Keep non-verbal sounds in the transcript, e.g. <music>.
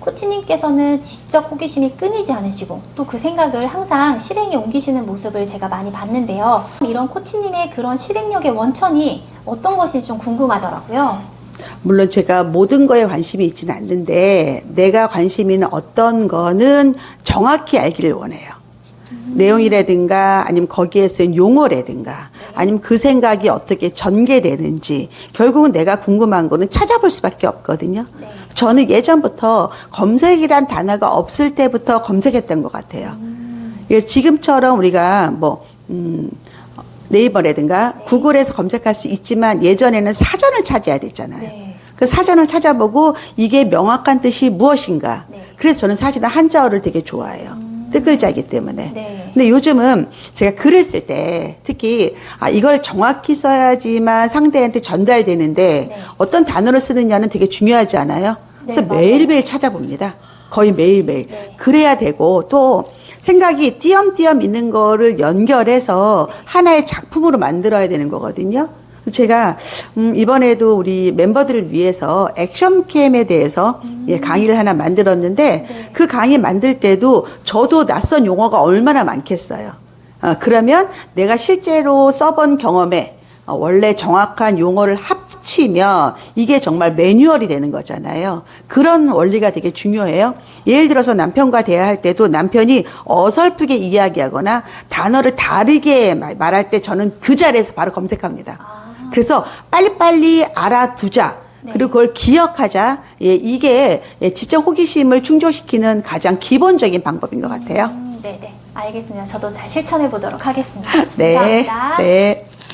코치님께서는 지적 호기심이 끊이지 않으시고 또 그 생각을 항상 실행에 옮기시는 모습을 제가 많이 봤는데요. 이런 코치님의 그런 실행력의 원천이 어떤 것이 좀 궁금하더라고요. 물론 제가 모든 거에 관심이 있지는 않는데 내가 관심 있는 어떤 거는 정확히 알기를 원해요. 내용이라든가 아니면 거기에 쓴 용어라든가 아니면 그 생각이 어떻게 전개되는지 결국은 내가 궁금한 거는 찾아볼 수밖에 없거든요. 네. 저는 예전부터 검색이란 단어가 없을 때부터 검색했던 것 같아요. 그래서 지금처럼 우리가 뭐, 음, 네이버라든가 네. 구글에서 검색할 수 있지만 예전에는 사전을 찾아야 됐잖아요. 네. 그 사전을 찾아보고 이게 명확한 뜻이 무엇인가. 네. 음. 그래서 저는 사실은 한자어를 되게 좋아해요. 뜻글자이기 때문에. 네. 근데 요즘은 제가 글을 쓸 때 특히 아, 이걸 정확히 써야지만 상대한테 전달되는데 네. 어떤 단어를 쓰느냐는 되게 중요하지 않아요? 그래서 네. 매일매일 찾아봅니다. 거의 매일매일. 네. 그래야 되고 또 생각이 띄엄띄엄 있는 거를 연결해서 하나의 작품으로 만들어야 되는 거거든요. 제가 음, 이번에도 우리 멤버들을 위해서 액션캠에 대해서 예, 강의를 하나 만들었는데 네. 그 강의 만들 때도 저도 낯선 용어가 얼마나 많겠어요. 아, 그러면 내가 실제로 써본 경험에 어, 원래 정확한 용어를 합치면 이게 정말 매뉴얼이 되는 거잖아요. 그런 원리가 되게 중요해요. 예를 들어서 남편과 대화할 때도 남편이 어설프게 이야기하거나 단어를 다르게 말- 말할 때 저는 그 자리에서 바로 검색합니다. 그래서 빨리빨리 알아두자. 네. 그리고 그걸 기억하자. 예, 이게 예, 지적 호기심을 충족시키는 가장 기본적인 방법인 것 같아요. 음, 네네. 알겠습니다. 저도 잘 실천해 보도록 하겠습니다. <laughs> 네. 감사합니다. 네.